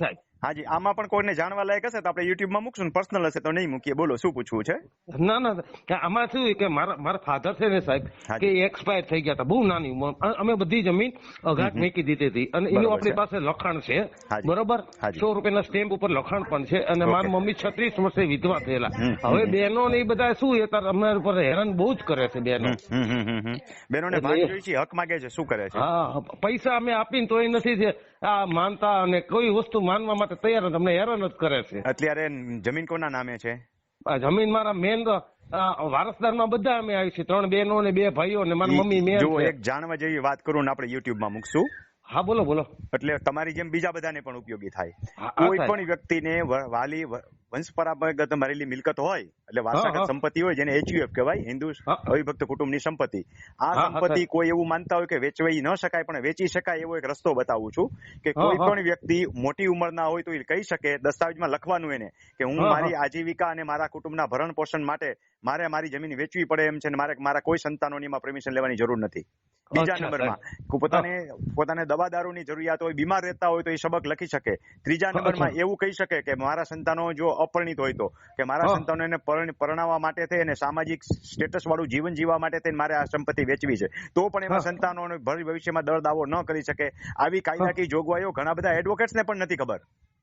સાહેબ હાજી આમાં પણ કોઈને જાણવા લાયક હશે તો આપણે યુટ્યુબમાં મૂકશું ને પર્સનલ હશે તો નહીં મૂકીએ. બોલો શું પૂછવું છે? ના ના કે આમાં શું કે મારા મારા ફાધર છે ને સાહેબ. કે એક્સપાયર થઈ ગયા હતા બહુ નાની ઉંમર. અમે બધી જમીન અઘાટ મૂકી દીધી હતી. અને એનું આપણી પાસે લખાણ છે. બરોબર. સો રૂપિયાના સ્ટેમ્પ ઉપર લખાણ પણ છે અને. મારી મમ્મી છત્રીસ વર્ષે વિધવા થયેલા. હવે. બહેનો ને એ બધા શું એ તાર અમારા ઉપર હેરાન બહુ જ કરે છે બહેનો. બહેનોને ભાગ જોઈ છે હક માગે છે શું કરે છે? હા પૈસા અમે આપીને તો એ નથી આ માનતા અને કોઈ વસ્તુ માનવા માટે તૈયાર તમને હેરાન જ કરે છે. અત્યારે જમીન કોના નામે છે? આ જમીન મારા મેન વારસદારમાં બધા અમે આવી છીએ. ત્રણ બહેનો ને બે ભાઈઓ ને મારી મમ્મી મેં જો એક જાણવા જેવી વાત કરું ને આપણે યુટ્યુબમાં મૂકશું. હા બોલો બોલો. એટલે તમારી જેમ બીજા બધાને પણ ઉપયોગી થાય. કોઈ પણ વ્યક્તિને વાલી વંશ પરંપરાગત મરેલી મિલકત હોય એટલે વારસાગત સંપત્તિ હોય જેને એચયુએફ કહેવાય હિન્દુ. અવિભક્ત કુટુંબની સંપત્તિ આ સંપત્તિ કોઈ એવું માનતા હોય કે વેચવાઈ ન શકાય પણ વેચી શકાય એવો એક રસ્તો બતાવું છું કે કોઈ પણ વ્યક્તિ મોટી ઉંમરના હોય તો એ કહી શકે દસ્તાવેજમાં લખવાનું એને કે હા. મારી આજીવિકા અને મારા કુટુંબના ભરણ પોષણ માટે મારે મારી જમીન વેચવી પડે એમ છે ને મારે મારા કોઈ સંતાનોની એમાં પરમિશન લેવાની જરૂર નથી. બીજા નંબરમાં પોતાને પોતાને દવા દારૂની જરૂરિયાત હોય બીમાર રહેતા હોય તો એ સબક લખી શકે. ત્રીજા નંબરમાં એવું કહી શકે કે મારા સંતાનો જો અપરિણિત હોય તો કે મારા સંતાનો સંતાનોને પરણાવવા માટે થઈ અને સામાજિક સ્ટેટસ વાળું જીવન જીવવા માટે થઈને મારે આ સંપત્તિ વેચવી છે. તો પણ એમાં સંતાનો ભવિષ્યમાં દર દાવો ન કરી શકે. આવી કાયદાકીય જોગવાઈઓ ઘણા બધા એડવોકેટ્સને પણ નથી ખબર.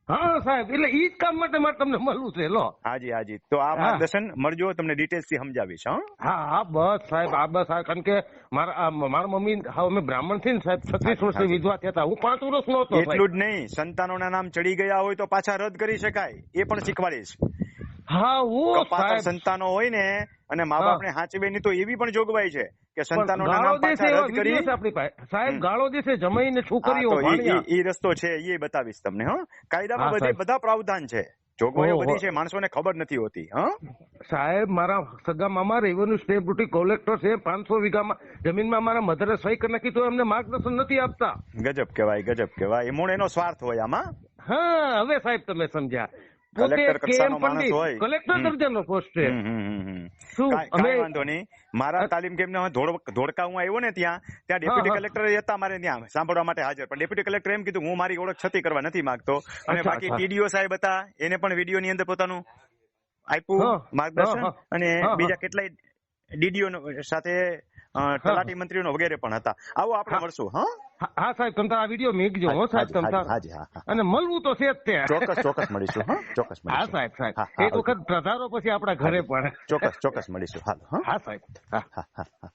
હા સાહેબ એટલે ઈ જ કામ માટે મારે તમને મળવું છે લો. હાજી હાજી. તો આ. માર્ગદર્શન મળજો તમને ડિટેલ્સથી સમજાવીશ હા? હા બસ સાહેબ આ બસ આ કારણ કે મારા મારા મમ્મી હા અમે બ્રાહ્મણથી સાહેબ છત્રીસ વર્ષ વિધવા થયા હતા. હું પાંચ વર્ષ નો હતો એટલું જ નહીં સંતાનોના નામ ચડી ગયા હોય તો પાછા રદ કરી શકાય. એ પણ શીખવાડીશ. હા હું સંતાનો હોય ને અને મા બાપ બાપને હાચવેની તો એવી પણ જોગવાઈ છે કે સંતાનોના નામ પાછા રદ કરી. આપણી પાસે. સાહેબ ગાળો દેશે જમાઈને છોકરીઓ ઈ રસ્તો છે એ બતાવીશ તમને હા. કાયદામાં બધે બધા પ્રાવધાન છે. જોગવાઈઓ બધી છે માણસોને ખબર નથી હોતી હા? સાહેબ મારા સગા મામા રેવન્યુ સ્ટેટ ડ્યુટી કલેક્ટર છે પાંચસો વીઘામાં જમીનમાં મારા મધરે સહી કરી નાખી તો એમને માર્ગદર્શન નથી આપતા. ગજબ કહેવાય ગજબ કહેવાય. એ મૂળ એનો સ્વાર્થ હોય આમાં. હા હવે સાહેબ તમે સમજ્યા. કલેક્ટર કક્ષાનો માણસ હોય. કલેક્ટર હમ. પોસ્ટ છે હમ, હમ, હમ, હમ. શું અમે વાંધો નહીં મારા તાલીમ કેમ ધોળકા હું આવ્યો ને ત્યાં ત્યાં ડેપ્યુટી કલેક્ટર હતા મારે ત્યાં સાંભળવા માટે હાજર પણ ડેપ્યુટી કલેક્ટર એમ કીધું હું મારી ઓળખ છતી કરવા નથી માંગતો અને બાકી. ટીડીઓ સાહેબ હતા એને પણ વીડિયો ની અંદર પોતાનું. આપ્યું માર્ગદર્શન. અને. બીજા કેટલાય ડીડીઓ સાથે તલાટી મંત્રીઓ વગેરે પણ હતા. આવો આપણે. મળશું હા? હા સાહેબ તમ આ વીડિયો મેકજો હો સાહેબ તમ હાજી, હા અને મળવું તો છે જ તે. ચોક્કસ ચોક્કસ મળીશું હા? ચોક્કસ હા સાહેબ સાહેબ. એક વખત પધારો પછી આપણા ઘરે પણ. ચોક્કસ ચોક્કસ મળીશું. હાલો હા? સાહેબ. હા હા હા.